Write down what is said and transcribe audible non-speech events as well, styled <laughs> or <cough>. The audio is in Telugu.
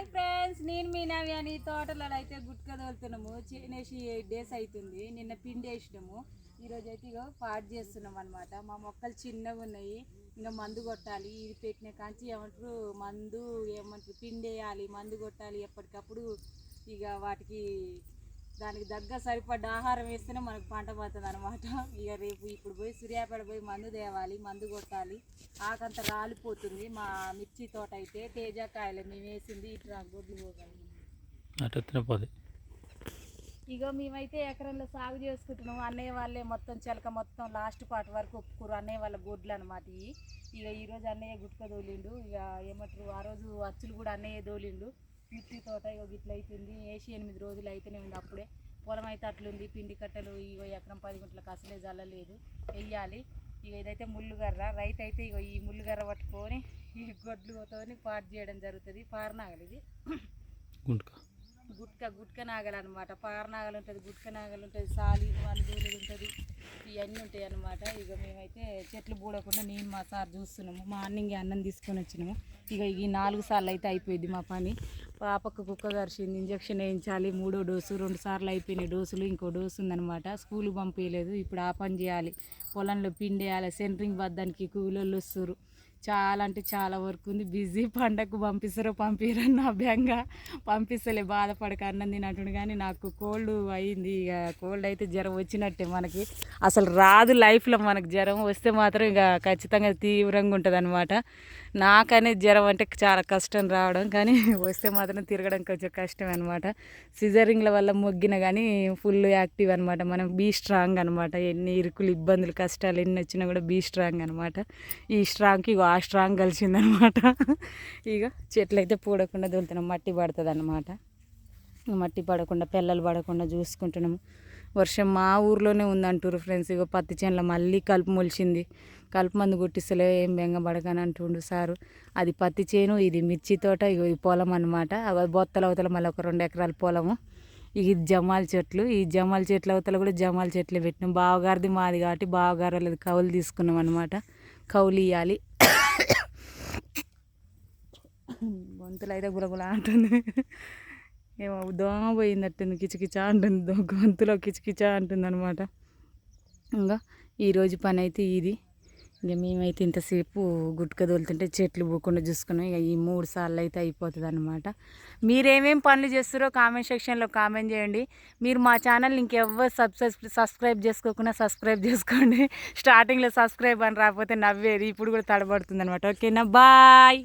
హాయ్ ఫ్రెండ్స్ నేను మీ నవి అని తోటలో అయితే గుట్క తోలుతున్నాము. చేనేసి ఎయిట్ డేస్ అవుతుంది. నిన్న పిండి వేసినాము. ఈరోజు అయితే ఇగో పాడు చేస్తున్నాం అనమాట మా మొక్కలు చిన్నగా ఉన్నాయి. ఇంకా మందు కొట్టాలి. ఇది పెట్టిన కాంచి ఏమంటారు? మందు ఏమంటారు? పిండి వేయాలి మందు కొట్టాలి ఎప్పటికప్పుడు. ఇక వాటికి దానికి దగ్గర సరిపడ్డ ఆహారం వేస్తేనే మనకు పంట పడుతుంది అనమాట ఇక రేపు ఇప్పుడు పోయి సూర్యాపేట పోయి మందు తేవాలి మందు కొట్టాలి. ఆకంత రాలిపోతుంది. మా మిర్చి తోట అయితే తేజకాయలు మేము వేసింది ఇట్లా గొడ్లు పోగలి అటు తినపోదు ఇగో మేమైతే ఎకరంలో సాగు చేసుకుంటున్నాం. అన్నయ్య వాళ్ళే మొత్తం చిలక మొత్తం లాస్ట్ పార్ట్ వరకు ఒప్పుకోరు. అన్నయ్య వాళ్ళ గొడ్లు అనమాట ఇవి. ఇక ఈరోజు అన్నయ్య గుట్క దోలిండు ఇక ఏమంటారు? ఆ రోజు అచ్చులు కూడా అన్నయ్య దోలిండు మిర్చి తోట ఇగో గిట్ల అవుతుంది వేసి ఎనిమిది రోజులు అయితేనే ఉంది. అప్పుడే పొలం అయితే అట్లుంది. పిండి కట్టలు ఇగో ఎకరం పది గుంటలకు అసలే జల్లలేదు వెయ్యాలి. ఇక ఇదైతే ముళ్ళుగర్ర. రైతు అయితే ఇగో ఈ ముళ్ళుగర్ర పట్టుకొని ఈ గొడ్లుతోని పాటు చేయడం జరుగుతుంది. పారనాగలు ఇది గుంటుక. గుట్క గుట్క నాగలు అనమాట పార నాగలు ఉంటుంది గుట్క నాగలు ఉంటుంది సాలి వాళ్ళు ఉంటుంది. ఇవన్నీ ఉంటాయి అన్నమాట. ఇక మేమైతే చెట్లు పూడకుండా నేను మా సార్ చూస్తున్నాము. మార్నింగ్ అన్నం తీసుకొని వచ్చినాము. ఇక ఈ నాలుగు సార్లు అయితే అయిపోయింది మా పని. పాపకు కుక్క కరిచింది ఇంజక్షన్ వేయించాలి మూడో డోసు రెండు సార్లు అయిపోయినాయి డోసులు ఇంకో డోసు ఉందనమాట స్కూల్కి పంపించలేదు ఇప్పుడు ఆ పని చేయాలి. పొలంలో పిండి వేయాలి సెంటరింగ్ బద్దానికి కూలోళ్ళు వస్తారు చాలా అంటే చాలా వర్క్ ఉంది. బిజీ పండగకు పంపిస్తారో పంపిరని నా బెంగ. పంపిస్తలే బాధపడక అన్నం తినట్టుండు కానీ నాకు కోల్డ్ అయింది. ఇక కోల్డ్ అయితే జ్వరం వచ్చినట్టే మనకి. అసలు రాదు లైఫ్లో మనకు జ్వరం వస్తే మాత్రం ఇక ఖచ్చితంగా తీవ్రంగా ఉంటుంది అనమాట నాకనే జ్వరం అంటే చాలా కష్టం రావడం. కానీ వస్తే మాత్రం తిరగడం కొంచెం కష్టం అనమాట సిజరింగ్ల వల్ల మొగ్గిన కానీ ఫుల్ యాక్టివ్ అనమాట మనం బీ స్ట్రాంగ్ అనమాట ఎన్ని ఇరుకులు ఇబ్బందులు కష్టాలు ఎన్ని వచ్చినా కూడా బీ స్ట్రాంగ్ అనమాట ఈ స్ట్రాంగ్కి బాగా ఆ స్ట్రాంగ్ కలిసిందనమాట. ఇక చెట్లు అయితే పూడకుండా దొలుతున్నాం మట్టి పడుతుంది అనమాట మట్టి పడకుండా పిల్లలు పడకుండా చూసుకుంటున్నాము. వర్షం మా ఊర్లోనే ఉందంటారు ఫ్రెండ్స్. ఇక పత్తి చేనులో మళ్ళీ కలుపు మొలిచింది. కలుపు మందు కొట్టిస్తలే ఏం బెంగ పడకని అంటుండు సారు. అది పత్తి చేను ఇది మిర్చి తోట ఇగో ఈ పొలం అనమాట బొత్తల అవతల మళ్ళీ ఒక రెండు ఎకరాల పొలము. ఇది జమాల చెట్లు. ఈ జమాల చెట్ల అవతల కూడా జమాల చెట్లు పెట్టినాం. బావగారిది మాది కాబట్టి బావగారు వాళ్ళది కౌలు తీసుకున్నాం అనమాట కౌలియాలి గొంతులు అయితే గులగుల అంటుంది. ఏమో దోమ పోయిందట్టుంది కిచకిచా అంటుంది. గొంతులో కిచకిచా అంటుంది అనమాట ఇంకా ఈరోజు పని అయితే ఇది. ఇక మేమైతే ఇంతసేపు గుట్క తోలుతుంటే చెట్లు పోకుండా చూసుకున్నాం. ఇక ఈ మూడు సార్లు అయితే అయిపోతుంది అనమాట మీరేమేం పనులు చేస్తారో కామెంట్ సెక్షన్లో కామెంట్ చేయండి. మీరు మా ఛానల్ ఇంకెవ్వరు సబ్స్క్రైబ్ సబ్స్క్రైబ్ చేసుకోకుండా సబ్స్క్రైబ్ చేసుకోండి. <laughs> స్టార్టింగ్లో సబ్స్క్రైబ్ అని రాకపోతే నవ్వేది. ఇప్పుడు కూడా తడబడుతుంది అనమాట ఓకేనా? బాయ్!